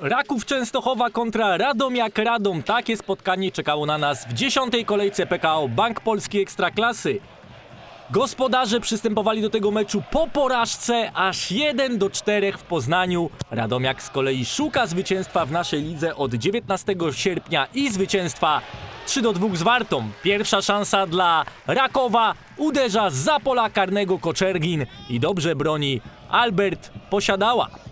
Raków Częstochowa kontra Radomiak Radom. Takie spotkanie czekało na nas w dziesiątej kolejce PKO Bank Polski Ekstraklasy. Gospodarze przystępowali do tego meczu po porażce aż 1 do 4 w Poznaniu. Radomiak z kolei szuka zwycięstwa w naszej lidze od 19 sierpnia i zwycięstwa 3 do 2 z Wartą. Pierwsza szansa dla Rakowa uderza za pola karnego Koczergin i dobrze broni Albert Posiadała.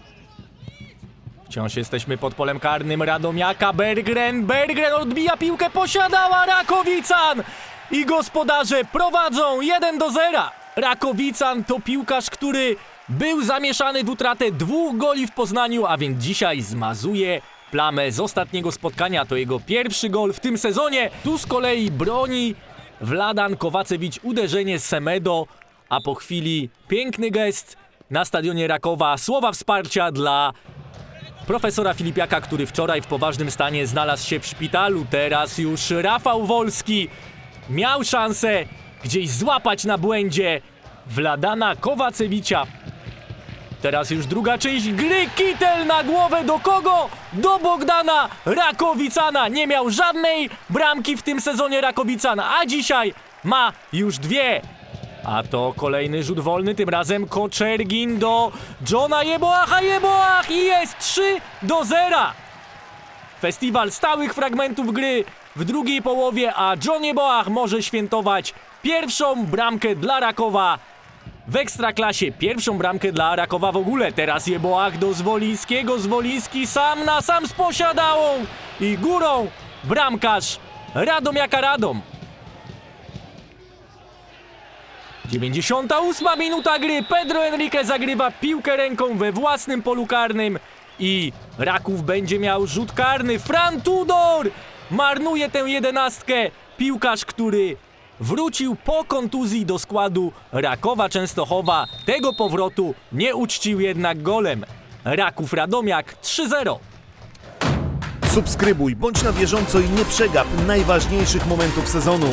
Wciąż jesteśmy pod polem karnym Radomiaka. Bergren, Bergren odbija piłkę, posiadała Rakowican! I gospodarze prowadzą 1 do 0. Rakowican to piłkarz, który był zamieszany w utratę dwóch goli w Poznaniu, a więc dzisiaj zmazuje plamę z ostatniego spotkania. To jego pierwszy gol w tym sezonie. Tu z kolei broni Wladan Kowacewicz uderzenie Semedo, a po chwili piękny gest na stadionie Rakowa. Słowa wsparcia dla profesora Filipiaka, który wczoraj w poważnym stanie znalazł się w szpitalu. Teraz już Rafał Wolski miał szansę gdzieś złapać na błędzie Wladana Kowacewicza. Teraz już druga część gry. Kitel na głowę do kogo? Do Bogdana Rakowicana. Nie miał żadnej bramki w tym sezonie Rakowicana, a dzisiaj ma już dwie. A to kolejny rzut wolny, tym razem Koczergin do Johna Jeboacha. I jest 3 do 0. Festiwal stałych fragmentów gry w drugiej połowie, a John Jeboach może świętować pierwszą bramkę dla Rakowa w Ekstraklasie. Pierwszą bramkę dla Rakowa w ogóle. Teraz Jeboach do Zwolińskiego. Zwoliński sam na sam z posiadałą i górą bramkarz Radomiaka Radom. 98 minuta gry. Pedro Enrique zagrywa piłkę ręką we własnym polu karnym i Raków będzie miał rzut karny. Fran Tudor marnuje tę jedenastkę. Piłkarz, który wrócił po kontuzji do składu Rakowa Częstochowa. Tego powrotu nie uczcił jednak golem. Raków Radomiak 3-0. Subskrybuj, bądź na bieżąco i nie przegap najważniejszych momentów sezonu.